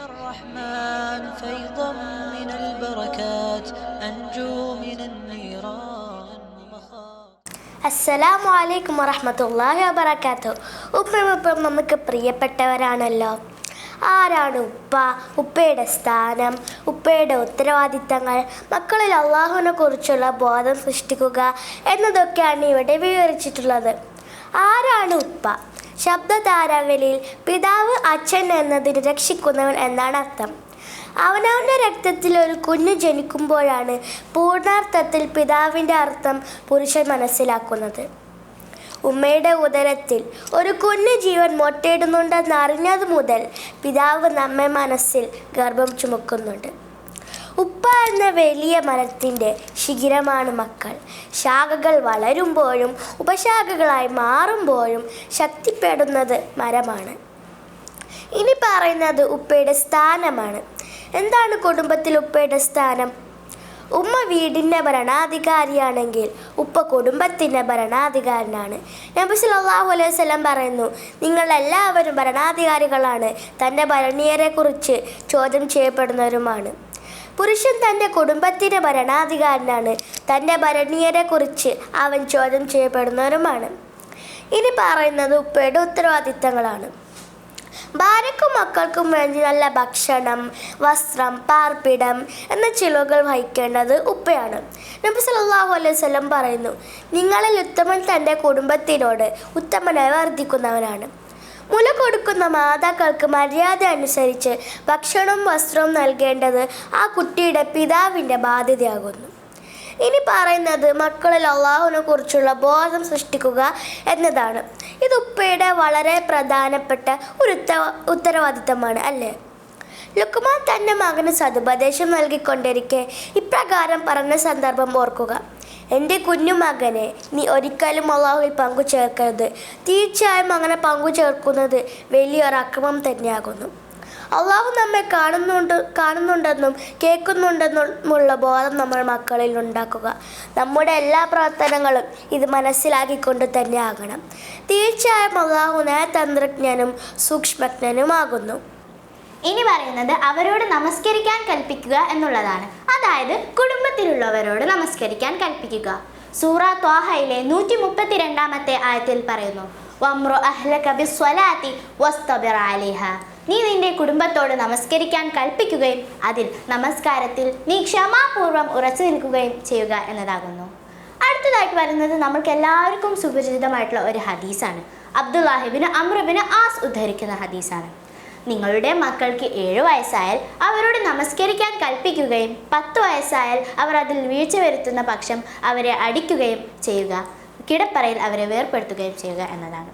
الرحمن فيضا من البركات أنجو من النيران ومخاف അസ്സലാമു അലൈക്കും വറഹമത്തല്ലാഹി വബറകാത്തു ഉപ്പയും നമുക്ക് പ്രിയപ്പെട്ടവരാണല്ലോ ആരാണ് ഉപ്പ ഉപ്പയുടെ സ്ഥാനം ഉപ്പയുടെ ഉത്തരവാദിത്തങ്ങൾ മക്കളിൽ അള്ളാഹുവിനെ കുറിച്ചുള്ള ബോധം സൃഷ്ടിക്കുക എന്നതൊക്കെയാണ് ഇവിടെ വിവരിച്ചിട്ടുള്ളത് ആരാണ് ഉപ്പ ശബ്ദധാരാവലിയിൽ പിതാവ് അച്ഛൻ എന്നതിന് രക്ഷിക്കുന്നവൻ എന്നാണ് അർത്ഥം. അവനവന്റെ രക്തത്തിൽ ഒരു കുഞ്ഞ് ജനിക്കുമ്പോഴാണ് പൂർണാർത്ഥത്തിൽ പിതാവിന്റെ അർത്ഥം പുരുഷൻ മനസ്സിലാക്കുന്നത്. ഉമ്മയുടെ ഉദരത്തിൽ ഒരു കുഞ്ഞു ജീവൻ മൊട്ടയിടുന്നുണ്ടെന്ന് അറിഞ്ഞത് മുതൽ പിതാവ് നമ്മെ മനസ്സിൽ ഗർഭം ചുമക്കുന്നുണ്ട്. ഉപ്പ എന്ന വലിയ മരത്തിന്റെ ശിഖിരമാണ് മക്കൾ. ശാഖകൾ വളരുമ്പോഴും ഉപശാഖകളായി മാറുമ്പോഴും ശക്തിപ്പെടുന്നത് മരമാണ്. ഇനി പറയുന്നത് ഉപ്പയുടെ സ്ഥാനമാണ്. എന്താണ് കുടുംബത്തിൽ ഉപ്പയുടെ സ്ഥാനം? ഉമ്മ വീടിന്റെ ഭരണാധികാരിയാണെങ്കിൽ ഉപ്പ കുടുംബത്തിന്റെ ഭരണാധികാരനാണ്. നബി സല്ലല്ലാഹു അലൈഹി സ്വലം പറയുന്നു നിങ്ങൾ എല്ലാവരും ഭരണാധികാരികളാണ്. തന്റെ ഭരണീയരെക്കുറിച്ച് ചോദ്യം ചെയ്യപ്പെടുന്നവരുമാണ്. പുരുഷൻ തന്റെ കുടുംബത്തിന്റെ ഭരണാധികാരനാണ്. തന്റെ ഭരണീയരെക്കുറിച്ച് അവൻ ചോദ്യം ചെയ്യപ്പെടുന്നവരുമാണ്. ഇനി പറയുന്നത് ഉപ്പയുടെ ഉത്തരവാദിത്തങ്ങളാണ്. ഭാര്യക്കും മക്കൾക്കും വേണ്ടി നല്ല ഭക്ഷണം വസ്ത്രം പാർപ്പിടം എന്ന ചിലവുകൾ വഹിക്കേണ്ടത് ഉപ്പയാണ്. നബി സല്ലല്ലാഹു അലൈഹി വസല്ലം പറയുന്നു നിങ്ങളിൽ ഉത്തമൻ തന്റെ കുടുംബത്തിനോട് ഉത്തമനായി വർദ്ധിക്കുന്നവനാണ്. മുല കൊടുക്കുന്ന മാതാക്കൾക്ക് മര്യാദ അനുസരിച്ച് ഭക്ഷണവും വസ്ത്രവും നൽകേണ്ടത് ആ കുട്ടിയുടെ പിതാവിന്റെ ബാധ്യതയാകുന്നു. ഇനി പറയുന്നത് മക്കളിൽ അള്ളാഹുവിനെ കുറിച്ചുള്ള ബോധം സൃഷ്ടിക്കുക എന്നതാണ്. ഇത് ഉപ്പയുടെ വളരെ പ്രധാനപ്പെട്ട ഒരു ഉത്തരവാദിത്തമാണ് അല്ലേ? ലുക്കുമാൻ തന്റെ മകന് സതുപദേശം നൽകിക്കൊണ്ടിരിക്കെ ഇപ്രകാരം പറഞ്ഞ സന്ദർഭം ഓർക്കുക. എന്റെ കുഞ്ഞു മകനെ നീ ഒരിക്കലും അള്ളാഹുവിൽ പങ്കു ചേർക്കരുത്. തീർച്ചയായും അങ്ങനെ പങ്കു ചേർക്കുന്നത് വലിയൊരു അക്രമം തന്നെയാകുന്നു. അള്ളാഹു നമ്മെ കാണുന്നുണ്ട് കാണുന്നുണ്ടെന്നും കേൾക്കുന്നുണ്ടെന്നുമുള്ള ബോധം നമ്മൾ മക്കളിൽ ഉണ്ടാക്കുക. നമ്മുടെ എല്ലാ പ്രവർത്തനങ്ങളും ഇത് മനസ്സിലാക്കിക്കൊണ്ട് തന്നെ ആകണം തീർച്ചയായും അള്ളാഹു നയതന്ത്രജ്ഞനും സൂക്ഷ്മജ്ഞനുമാകുന്നു. ഇനി പറയുന്നത് അവരോട് നമസ്കരിക്കാൻ കൽപ്പിക്കുക എന്നുള്ളതാണ്. അതായത് കുടുംബത്തിലുള്ളവരോട് നമസ്കരിക്കാൻ കൽപ്പിക്കുക. സൂറ ത്വാഹയിലെ നൂറ്റി മുപ്പത്തി രണ്ടാമത്തെ ആയത്തിൽ പറയുന്നു നീ നിന്റെ കുടുംബത്തോട് നമസ്കരിക്കാൻ കൽപ്പിക്കുകയും അതിൽ നമസ്കാരത്തിൽ നീ ക്ഷമാപൂർവം ഉറച്ചു നിൽക്കുകയും ചെയ്യുക എന്നതാകുന്നു. അടുത്തതായിട്ട് വരുന്നത് നമുക്ക് എല്ലാവർക്കും സുപരിചിതമായിട്ടുള്ള ഒരു ഹദീസാണ്. അബ്ദുല്ലാഹിബിന് അമ്രുബിന് ആസ് ഉദ്ധരിക്കുന്ന ഹദീസാണ്. നിങ്ങളുടെ മക്കൾക്ക് ഏഴ് വയസ്സായാൽ അവരോട് നമസ്കരിക്കാൻ കൽപ്പിക്കുകയും പത്ത് വയസ്സായാൽ അവർ അതിൽ വീഴ്ച വരുത്തുന്ന പക്ഷം അവരെ അടിക്കുകയും ചെയ്യുക. കിടപ്പറയിൽ അവരെ വേർപ്പെടുത്തുകയും ചെയ്യുക എന്നതാണ്.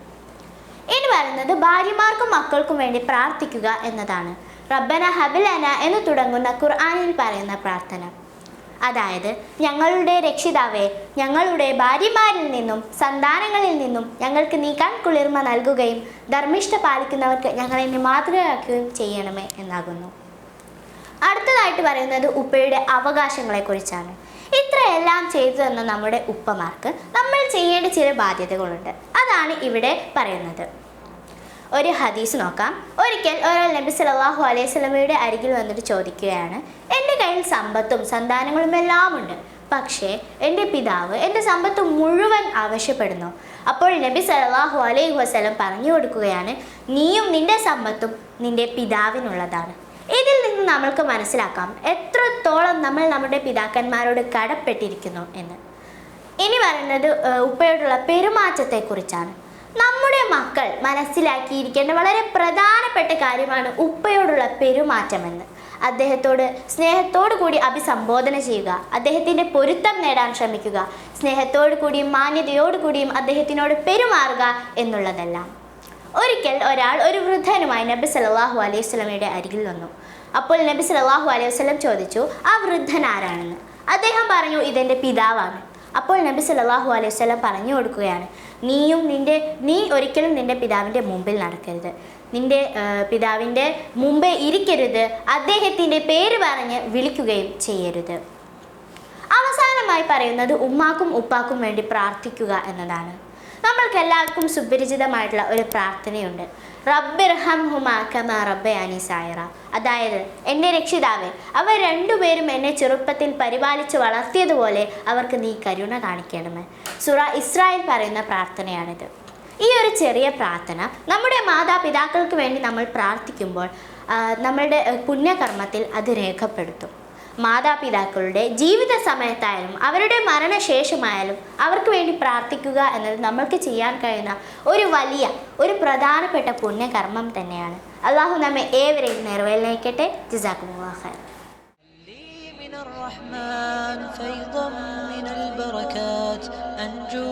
ഇനി പറയുന്നത് ഭാര്യമാർക്കും മക്കൾക്കും വേണ്ടി പ്രാർത്ഥിക്കുക എന്നതാണ്. റബ്ബന ഹബിലന എന്ന് തുടങ്ങുന്ന ഖുർആാനിൽ പറയുന്ന പ്രാർത്ഥന. അതായത് ഞങ്ങളുടെ രക്ഷിതാവെ ഞങ്ങളുടെ ഭാര്യമാരിൽ നിന്നും സന്താനങ്ങളിൽ നിന്നും ഞങ്ങൾക്ക് നീക്കാൻ കുളിർമ നൽകുകയും ധർമ്മിഷ്ഠ പാലിക്കുന്നവർക്ക് ഞങ്ങളെ മാതൃകയാക്കുകയും ചെയ്യണമേ എന്നാകുന്നു. അടുത്തതായിട്ട് പറയുന്നത് ഉപ്പയുടെ അവകാശങ്ങളെക്കുറിച്ചാണ്. ഇത്രയെല്ലാം ചെയ്തു തന്ന നമ്മുടെ ഉപ്പമാർക്ക് നമ്മൾ ചെയ്യേണ്ട ചില ബാധ്യതകളുണ്ട്. അതാണ് ഇവിടെ പറയുന്നത്. ഒരു ഹദീസ് നോക്കാം. ഒരിക്കൽ ഒരാൾ നബി സലാഹു അലൈഹി സ്വലമയുടെ അരികിൽ വന്നിട്ട് ചോദിക്കുകയാണ് എന്റെ കയ്യിൽ സമ്പത്തും സന്താനങ്ങളും എല്ലാം ഉണ്ട്. പക്ഷേ എന്റെ പിതാവ് എന്റെ സമ്പത്ത് മുഴുവൻ ആവശ്യപ്പെടുന്നു. അപ്പോൾ നബി സലാഹു അലൈഹി വസ്ലം പറഞ്ഞു കൊടുക്കുകയാണ് നീയും നിന്റെ സമ്പത്തും നിന്റെ പിതാവിനുള്ളതാണ്. ഇതിൽ നിന്ന് നമ്മൾക്ക് മനസ്സിലാക്കാം എത്രത്തോളം നമ്മൾ നമ്മുടെ പിതാക്കന്മാരോട് കടപ്പെട്ടിരിക്കുന്നു എന്ന്. ഇനി പറയുന്നത് ഉപ്പയോടുള്ള പെരുമാറ്റത്തെക്കുറിച്ചാണ്. നമ്മുടെ മക്കൾ മനസ്സിലാക്കിയിരിക്കേണ്ട വളരെ പ്രധാനപ്പെട്ട കാര്യമാണ് ഉപ്പയോടുള്ള പെരുമാറ്റമെന്ന്. അദ്ദേഹത്തോട് സ്നേഹത്തോടു കൂടി അഭിസംബോധന ചെയ്യുക. അദ്ദേഹത്തിന്റെ പൊരുത്തം നേടാൻ ശ്രമിക്കുക. സ്നേഹത്തോടു കൂടിയും മാന്യതയോടു കൂടിയും അദ്ദേഹത്തിനോട് പെരുമാറുക എന്നുള്ളതെല്ലാം. ഒരിക്കൽ ഒരാൾ ഒരു വൃദ്ധനുമായി നബി സലാഹു അലൈഹി സ്വലമയുടെ അരികിൽ വന്നു. അപ്പോൾ നബി സലാഹു അലൈഹി വസല്ലം ചോദിച്ചു ആ വൃദ്ധൻ ആരാണെന്ന്? അദ്ദേഹം പറഞ്ഞു ഇതെന്റെ പിതാവാണ്. അപ്പോൾ നബി സല്ലല്ലാഹു അലൈഹി വസല്ലം പറഞ്ഞു കൊടുക്കുകയാണ് നീയും നിന്റെ നീ ഒരിക്കലും നിന്റെ പിതാവിന്റെ മുമ്പിൽ നടക്കരുത്. നിന്റെ ആ, പിതാവിന്റെ മുമ്പേ ഇരിക്കരുത്. അദ്ദേഹത്തിന്റെ പേര് പറഞ്ഞ് വിളിക്കുകയും ചെയ്യരുത്. അവസാനമായി പറയുന്നത് ഉമ്മാക്കും ഉപ്പാക്കും വേണ്ടി പ്രാർത്ഥിക്കുക എന്നതാണ്. നമ്മൾക്ക് എല്ലാവർക്കും സുപരിചിതമായിട്ടുള്ള ഒരു പ്രാർത്ഥനയുണ്ട്. റബ്ബിർഹം ഹുമാ കമാ റബ്ബയാനി സായറ. അതായത് എന്റെ രക്ഷിതാവേ അവർ രണ്ടുപേരും എന്നെ ചെറുപ്പത്തിൽ പരിപാലിച്ച് വളർത്തിയതുപോലെ അവർക്ക് നീ കരുണ കാണിക്കണമേ. സുറ ഇസ്രായേൽ പറയുന്ന പ്രാർത്ഥനയാണിത്. ഈ ഒരു ചെറിയ പ്രാർത്ഥന നമ്മുടെ മാതാപിതാക്കൾക്ക് വേണ്ടി നമ്മൾ പ്രാർത്ഥിക്കുമ്പോൾ നമ്മളുടെ പുണ്യകർമ്മത്തിൽ അത് രേഖപ്പെടുത്തും. മാതാപിതാക്കളുടെ ജീവിത സമയത്തായാലും അവരുടെ മരണശേഷമായാലും അവർക്ക് വേണ്ടി പ്രാർത്ഥിക്കുക എന്നത് നമ്മൾക്ക് ചെയ്യാൻ കഴിയുന്ന ഒരു വലിയ ഒരു പ്രധാനപ്പെട്ട പുണ്യകർമ്മം തന്നെയാണ് അള്ളാഹു നമ്മെ ഏവരെയും നിറവേലിക്കട്ടെ ജിസാഖുമുഖാൻ لي من الرحمن فيضا من البركات أنجو